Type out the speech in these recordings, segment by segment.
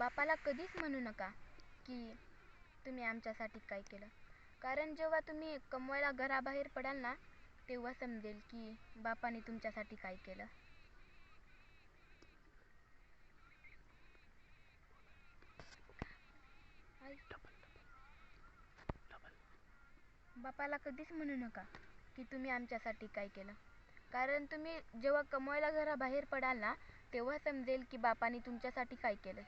बापाला कधीच म्हणू नका की तुम्ही आमच्यासाठी काय केलं. कारण जेव्हा तुम्ही कमवायला घराबाहेर पडाल ना तेव्हा समजेल की बापाने तुमच्यासाठी काय केलं. बापाला कधीच म्हणू नका की तुम्ही आमच्यासाठी काय केलं. कारण तुम्ही जेव्हा कमवायला घराबाहेर पडाल ना तेव्हा समजेल की बापाने तुमच्यासाठी काय केलं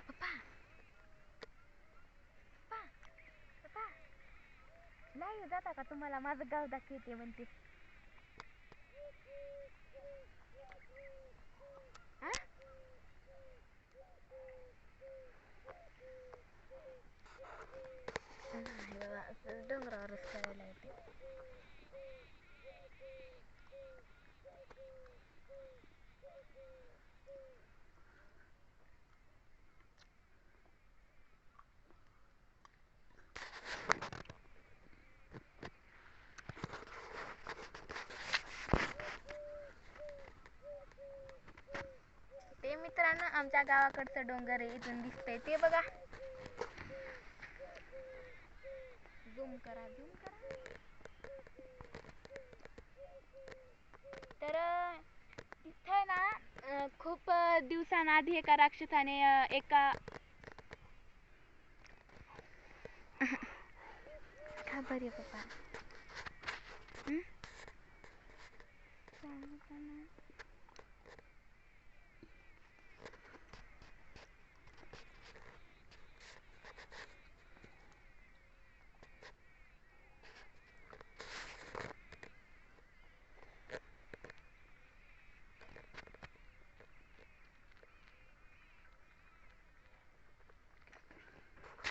पप्पा पप्पा पप्पा लाईव्ह जाता का तुम्हाला? माझं गाव दाखवते म्हणते. डोंगरावरच करायला आमच्या गावाकडचं डोंगर आहे इथून दिसतंय ते बघा. झूम करा झूम करा. तर तिथं तिथे ना खूप दिवसांआधी एका राक्षसाने एका खबर आहे पप्पा?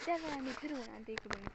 じゃがいも黒なんていくのに。